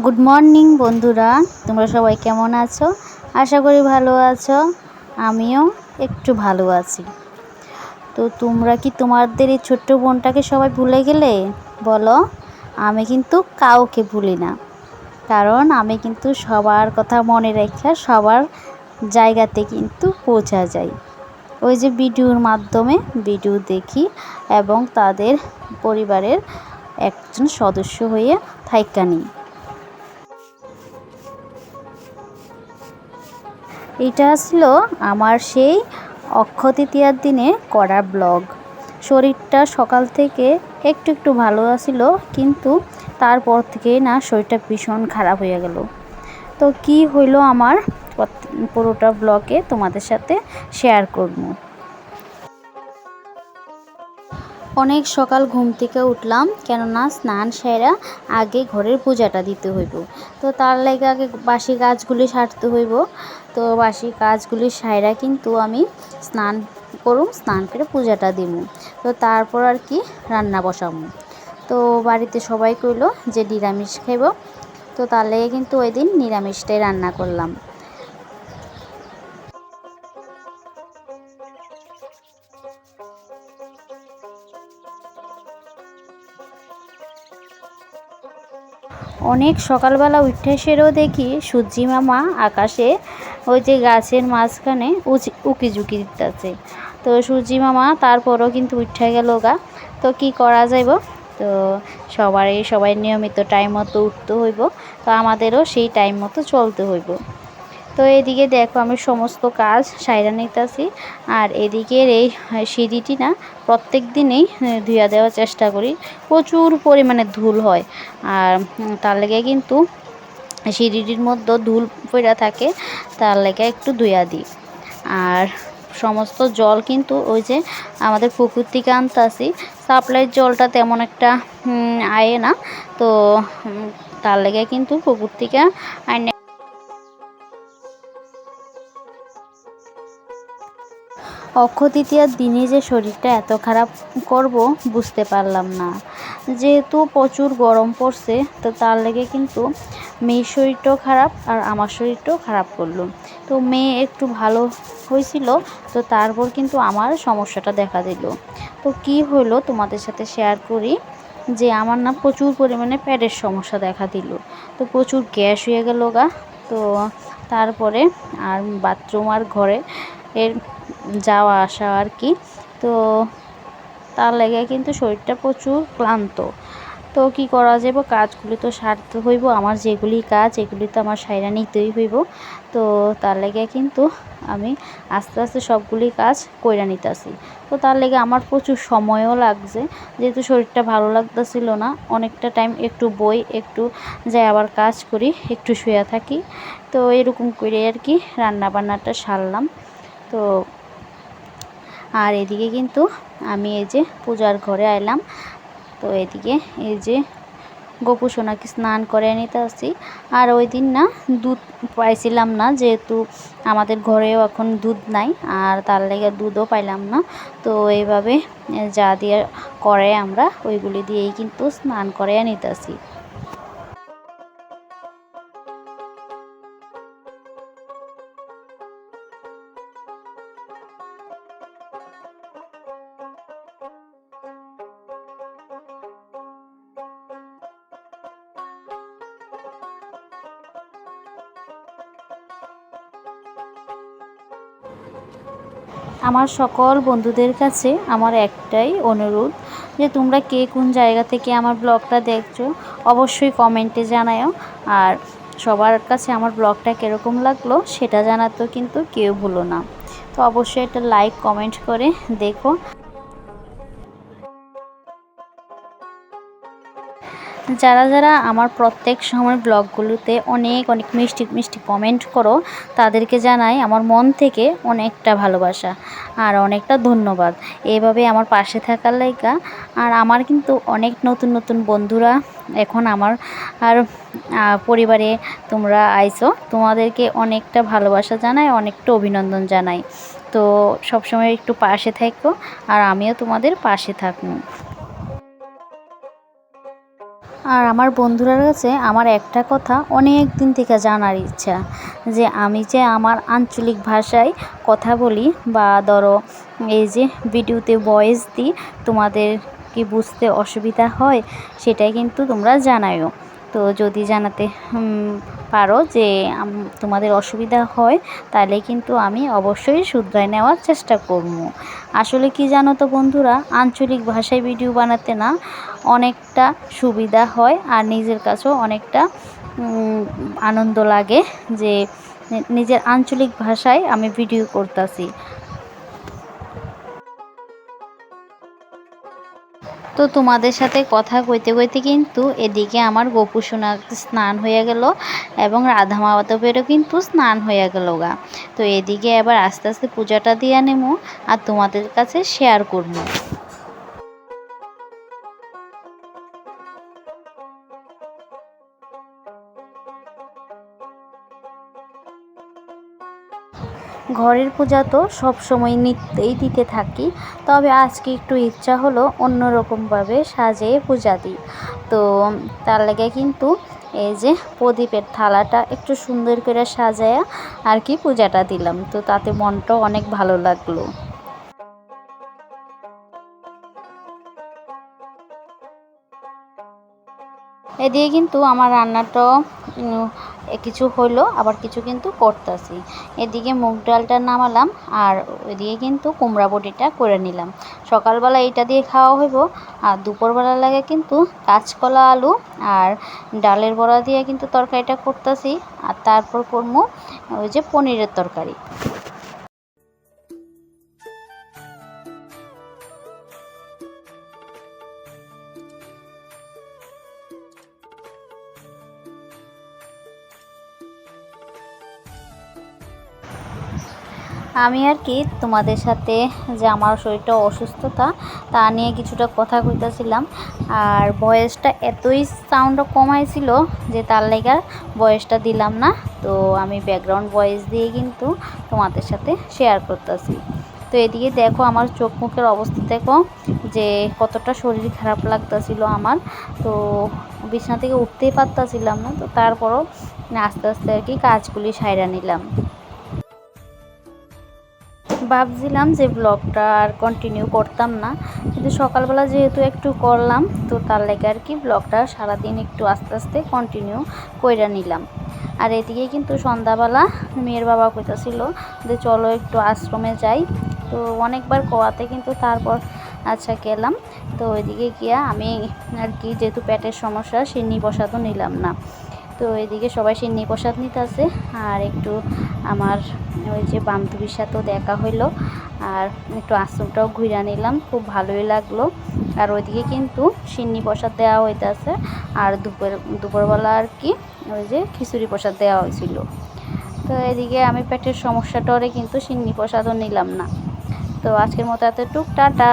Good morning বন্ধুরা। তোমরা সবাই কেমন আছো? আশা করি ভালো আছো। আমিও একটু ভালো আছি। তো তোমরা কি তোমাদের এই ছোট্ট বোনটাকে সবাই ভুলে গেলে? বলো, আমি কিন্তু কাউকে ভুলি না। কারণ আমি কিন্তু সবার কথা মনে রেখে সবার জায়গাতে কিন্তু পৌঁছা যাই। ওই যে ভিডিওর মাধ্যমে ভিডিও দেখি এবং তাদের পরিবারের একজন সদস্য হয়ে থাইকা নিই। এটা ছিল আমার সেই অক্ষয় তৃতীয়ার দিনে করা ব্লগ। শরীরটা সকাল থেকে একটু একটু ভালো আছিল, কিন্তু তারপর থেকে না শরীরটা ভীষণ খারাপ হয়ে গেল। তো কি হইল আমার পুরোটা ব্লগে তোমাদের সাথে শেয়ার করব। অনেক সকাল ঘুম থেকে উঠলাম, কেননা স্নান সেরা আগে ঘরের পূজাটা দিতে হইব। তো তার লাগে আগে বাসি গাছগুলি সারতে হইব। তো বাসি গাছগুলি সাইরা কিন্তু আমি স্নান করুম, স্নান করে পূজাটা দিব তো তারপর আর কি রান্না বসাবো তো বাড়িতে সবাই কইলো যে নিরামিষ খাইব। তো তার লেগে কিন্তু ওই দিন নিরামিষটাই রান্না করলাম। অনেক সকালবেলা উঠে সেরেও দেখি সূর্যি মামা আকাশে ওই যে গাছের মাঝখানে উকি ঝুঁকি দিতেছে। তো সূর্যি মামা তারপরও কিন্তু উঠে গেল গা। তো কি করা যাইব? তো সবারই সবাই নিয়মিত টাইম মতো উঠতে হইব। তো আমাদেরও সেই টাইম মতো চলতে হইব। তো এদিকে দেখো আমি সমস্ত কাজ সাইরা নিতেছি। আর এদিকের এই সিঁড়িটি না প্রত্যেক দিনেই ধুয়া দেওয়ার চেষ্টা করি। প্রচুর পরিমাণে ধুল হয়। আর তার লেগে কিন্তু সিঁড়িটির মধ্যে ধুল পড়া থাকে, তার লেগে একটু ধুয়া দিই। আর সমস্ত জল কিন্তু ওই যে আমাদের পুকুর থেকে আনতে সাপ্লাইয়ের জলটা তেমন একটা আয়ে না। তো তার লেগে কিন্তু পুকুর থেকে অক্ষয় তৃতীয়ার দিনে যে শরীরটা এত খারাপ করব বুঝতে পারলাম না। যেহেতু প্রচুর গরম পড়ছে, তো তার লেগে কিন্তু মেয়ের শরীরটাও খারাপ আর আমার শরীরটাও খারাপ করল। তো মেয়ে একটু ভালো হয়েছিল, তো তারপর কিন্তু আমার সমস্যাটা দেখা দিল। তো কি হলো তোমাদের সাথে শেয়ার করি, যে আমার না প্রচুর পরিমাণে প্যাডের সমস্যা দেখা দিল। তো প্রচুর গ্যাস হয়ে গেল গা, তো তারপরে আর বাথরুম আর ঘরে এর যাওয়া, আসা আর কি। তো তার লেগে কিন্তু শরীরটা প্রচুর ক্লান্ত। তো কি করা যাব? কাজগুলি তো সারতে হইব। আমার যেগুলি কাজ, এগুলি তো আমার সাইরা নিতেই হইব। তো তার লেগে কিন্তু আমি আস্তে আস্তে সবগুলি কাজ কইরা নিতেছি। তো তার লেগে আমার প্রচুর সময়ও লাগছে। যেহেতু শরীরটা ভালো লাগতেছিল না, অনেকটা টাইম একটু বই, একটু যাই আবার কাজ করি, একটু শুয়ে থাকি। তো এরকম করে আর কি রান্না বান্নাটা সারলাম। তো আর এদিকে কিন্তু আমি এই যে পূজার ঘরে আইলাম। তো এদিকে এই যে গোপু সোনাকে স্নান করে নিতে আসছি। আর ওই দিন না দুধ পাইছিলাম না, যেহেতু আমাদের ঘরেও এখন দুধ নাই, আর তার লেগে দুধও পাইলাম না। তো এইভাবে যা দিয়ে করে আমরা, ওইগুলি দিয়েই কিন্তু স্নান করে নিতেছি আমার সকল বন্ধুদের কাছে আমার একটাই অনুরোধ যে তোমরা কে কোন জায়গা থেকে আমার ব্লগটা দেখছ, অবশ্যই কমেন্টে জানাও আর সবার কাছে আমার ব্লগটা কীরকম লাগল সেটা জানাতেও কিন্তু কেউ ভুলো না। তো অবশ্যই একটা লাইক কমেন্ট করে দেখো। যারা যারা আমার প্রত্যেক সময় ব্লগগুলোতে অনেক অনেক মিষ্টি মিষ্টি কমেন্ট করো, তাদেরকে জানাই আমার মন থেকে অনেকটা ভালোবাসা আর অনেকটা ধন্যবাদ। এভাবে আমার পাশে থাকার লাইকা আর আমার কিন্তু অনেক নতুন নতুন বন্ধুরা এখন আমার আর পরিবারে তোমরা আইসো, তোমাদেরকে অনেকটা ভালোবাসা জানাই, অনেকটা অভিনন্দন জানাই। তো সবসময় একটু পাশে থাকো আর আমিও তোমাদের পাশে থাকব। আর আমার বন্ধুরা কাছে আমার একটা কথা অনেক দিন থেকে জানার ইচ্ছা, যে আমি যে আমার আঞ্চলিক ভাষায় কথা বলি বা ধরো এই যে ভিডিওতে ভয়েস দিই, তোমাদের কি বুঝতে অসুবিধা হয়? সেটাই কিন্তু তোমরা জানায়ও। তো যদি জানাতে পারো যে তোমাদের অসুবিধা হয়, তাহলে কিন্তু আমি অবশ্যই শুধরাই নেওয়ার চেষ্টা করব। আসলে কি জানো তো বন্ধুরা, আঞ্চলিক ভাষায় ভিডিও বানাতে না অনেকটা সুবিধা হয় আর নিজের কাছেও অনেকটা আনন্দ লাগে যে নিজের আঞ্চলিক ভাষায় আমি ভিডিও করতেছি। তো তোমাদের সাথে কথা কইতে কইতে কিন্তু এদিকে আমার গোপু সোনা স্নান হয়ে গেল এবং রাধা মাধবেরও কিন্তু স্নান হয়ে গেল গা। তো এদিকে এবার আস্তে আস্তে পূজাটা দিয়ে নেব আর তোমাদের কাছে শেয়ার করব। ঘরের পূজা তো সবসময় নিত্যই দিতে থাকি। তবে আজকে একটু ইচ্ছা হলো অন্য রকমভাবে সাজিয়ে পূজা দিই। তো তার লেগে কিন্তু এই যে প্রদীপের থালাটা একটু সুন্দর করে সাজায়া আর কি পূজাটা দিলাম। তো তাতে মনটা অনেক ভালো লাগল। এদিকে কিন্তু আমার রান্নাটাও কিছু হলো, আবার কিছু কিন্তু করতেছি। এদিকে মুগ ডালটা নামালাম আর ওইদিকে কিন্তু কুমড়া বটিটা করে নিলাম। সকালবেলা এটা দিয়ে খাওয়া হইব, আর দুপুরবেলা লাগে কিন্তু কাঁচকলা আলু আর ডালের বড়া দিয়ে কিন্তু তরকারিটা করতেছি, আর তারপর করব ওই যে পনিরের তরকারি। আমি আর কি তোমাদের সাথে যে আমার শরীরটা অসুস্থতা তা নিয়ে কিছুটা কথা কইতেছিলাম। আর বয়সটা এতই সাউন্ডটা কমাইছিল যে তার লেগার বয়সটা দিলাম না। তো আমি ব্যাকগ্রাউন্ড ভয়েস দিয়ে কিন্তু তোমাদের সাথে শেয়ার করতেছি। তো এদিকে দেখো আমার চোখ মুখের অবস্থা দেখো যে কতটা শরীর খারাপ লাগতেছিল আমার। তো বিছনা থেকে উঠতেই পারতাছিলাম না। তো তারপরও আস্তে আস্তে আর কি কাজগুলি সাইরা নিলাম। ভাবছিলাম যে ব্লগটা আর কন্টিনিউ করতাম না। কিন্তু সকালবেলা যেহেতু একটু করলাম, তো তার লেগে আর কি ব্লগটা সারাদিন একটু আস্তে আস্তে কন্টিনিউ কইরা নিলাম। আর এদিকে কিন্তু সন্ধ্যাবেলা মেয়ের বাবা কইতাছিল যে চলো একটু আশ্রমে যাই। তো অনেকবার কোয়াতে কিন্তু তারপর আচ্ছা গেলাম। তো ওইদিকে গিয়া আমি আর কি যেহেতু পেটের সমস্যা সে সিন্নি প্রসাদও নিলাম না। তো এদিকে সবাই সিন্নি প্রসাদ নিতেছে আর একটু আমার ওই যে বান্ধবীর সাথেও দেখা হইল আর একটু আশ্রমটাও ঘুরে নিলাম, খুব ভালোই লাগল। আর ওইদিকে কিন্তু সিন্নি প্রসাদ দেওয়া হইতেছে আর দুপুর দুপুরবেলা আর কি ওই যে খিচুড়ি প্রসাদ দেওয়া হয়েছিল তো এদিকে আমি পেটের সমস্যাটারে কিন্তু সিন্নি প্রসাদও নিলাম না। তো আজকের মতো এতটুক, টাটা।